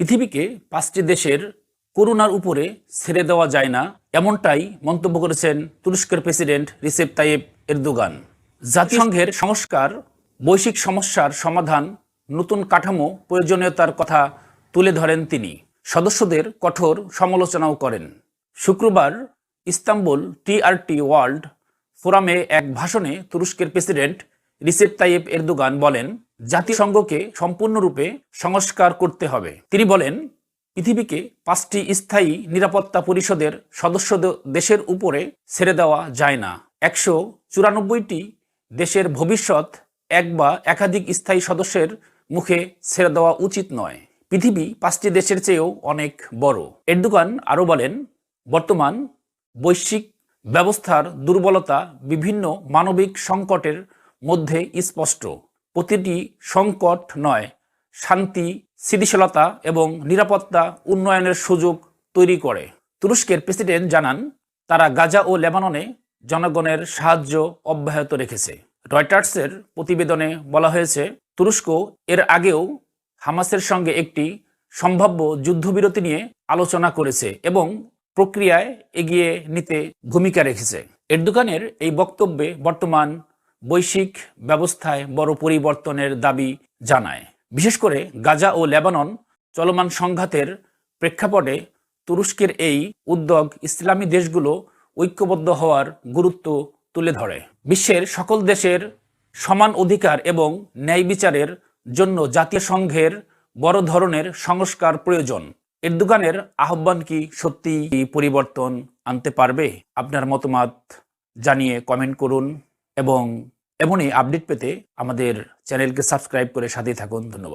পৃথিবীকে পাঁচটি দেশের করুণার উপরে ছেড়ে দেওয়া যায় না, এমনটাই মন্তব্য করেছেন তুরস্কের প্রেসিডেন্ট রিসেপ তাইয়েব এরদোগান। জাতিসংঘের সংস্কার, বৈশ্বিক সমস্যার সমাধান, নতুন কাঠামো, প্রয়োজনীয়তার কথা তুলে ধরেন তিনি। সদস্যদের কঠোর সমালোচনাও করেন। শুক্রবার ইস্তাম্বুল টিআরটি ওয়ার্ল্ড ফোরামে এক ভাষণে তুরস্কের প্রেসিডেন্ট রিসেপ তাইয়েব এরদোগান বলেন জাতিসংঘকে সম্পূর্ণরূপে সংস্কার করতে হবে। তিনি বলেন, পৃথিবীকে পাঁচটি স্থায়ী নিরাপত্তা পরিষদের সদস্য দেশের উপরে ছেড়ে দেওয়া যায় না। একশো চুরানব্বইটি দেশের ভবিষ্যৎ এক বা একাধিক স্থায়ী সদস্যের মুখে ছেড়ে দেওয়া উচিত নয়। পৃথিবী পাঁচটি দেশের চেয়েও অনেক বড়। এরদোগান আরও বলেন, বর্তমান বৈশ্বিক ব্যবস্থার দুর্বলতা বিভিন্ন মানবিক সংকটের মধ্যে স্পষ্ট। প্রতিটি সংকট নয়, শান্তি, স্থিতিশীলতা এবং নিরাপত্তা উন্নয়নের সুযোগ তৈরি করে। তুরস্কের প্রেসিডেন্ট জানান, তারা গাজা ও লেবাননে জনগণের সাহায্য অব্যাহত রেখেছে। রয়টার্সের প্রতিবেদনে বলা হয়েছে, তুরস্ক এর আগেও হামাসের সঙ্গে একটি সম্ভাব্য যুদ্ধবিরতি নিয়ে আলোচনা করেছে এবং প্রক্রিয়ায় এগিয়ে নিতে ভূমিকা রেখেছে। এরদোগানের এই বক্তব্যে বর্তমান বৈশ্বিক ব্যবস্থায় বড় পরিবর্তনের দাবি জানায়। বিশেষ করে গাজা ও লেবানন চলমান সংঘাতের প্রেক্ষাপটে তুরস্কের এই উদ্যোগ ইসলামী দেশগুলো ঐক্যবদ্ধ হওয়ার গুরুত্ব তুলে ধরে। বিশ্বের সকল দেশের সমান অধিকার এবং ন্যায় বিচারের জন্য জাতীয় সংঘের বড় ধরনের সংস্কার প্রয়োজন। এরদোগানের আহ্বান কি সত্যি পরিবর্তন আনতে পারবে? আপনার মতামত জানিয়ে কমেন্ট করুন। এবং এমনই আপডেট পেতে আমাদের চ্যানেলকে সাবস্ক্রাইব করে সাথেই থাকুন। ধন্যবাদ।